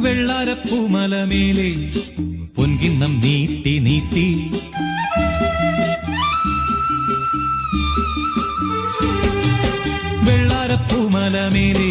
വെള്ളാരപ്പൂമലമേലെ പൊൻകിണ്ണം നീട്ടി നീട്ടി. വെള്ളാരപ്പൂമലമേലെ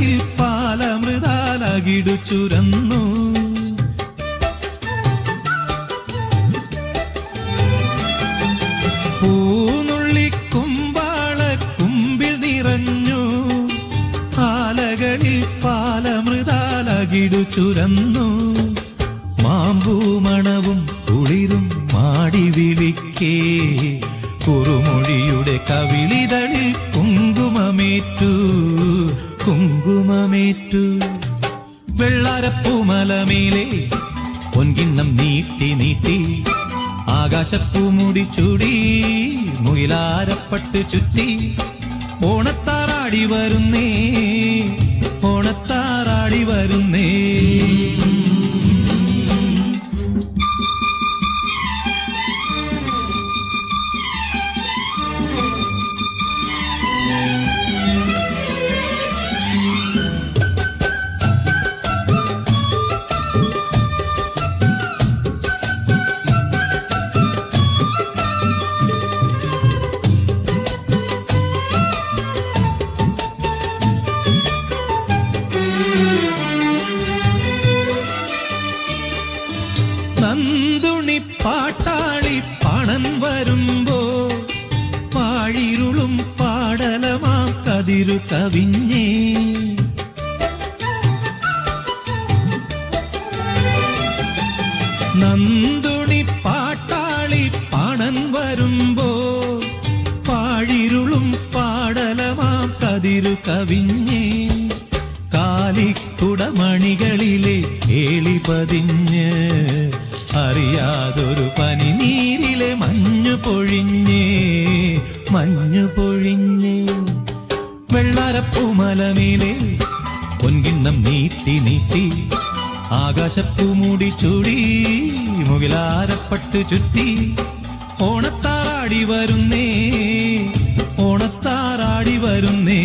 ആലകളിൽ പാലമൃതാലകിടു ചുരന്നു. നിറഞ്ഞു. ചുരന്നു. മാമ്പൂമണവും കുളിരും മാടി വിളിക്കേ. കുറുമൊഴിയുടെ കവിളിതളിൽ കുങ്കുമമേറ്റു വെള്ളാരപ്പൂമലമേലെ പൊൻകിണ്ണം നീട്ടി നീട്ടി ആകാശപ്പൂമുടി ചൂടി മുയിലാരപ്പട്ട് ചുറ്റി. ഓണത്താറാടി വരുന്നേ ഓണത്താറാടി വരുന്നേ. നന്ദുണി പാട്ടാളി പണം വരുമ്പോ പാഴിരുളും പാടലമാ കതിരു കവിഞ്ഞേ നന്ദുണി പാട്ടാളി പണം വരുമ്പോ പാഴിരുളും പാടലമാ കതിരു കവിഞ്ഞേ കാലിക്കുടമണികളിലെ കേളി പതിഞ്ഞ് അറിയാതൊരു പനി നീരിലെ മഞ്ഞു പൊഴിഞ്ഞേ മഞ്ഞു പൊഴിഞ്ഞേ. വെള്ളാരപ്പൂമലമേലെ പൊൻകിണ്ണം നീട്ടി നീട്ടി ആകാശപ്പൂ മൂടി ചൂടി മുകിലാരപ്പട്ട് ചുറ്റി. ഓണത്താറാടി വരുന്നേ ഓണത്താറാടി വരുന്നേ.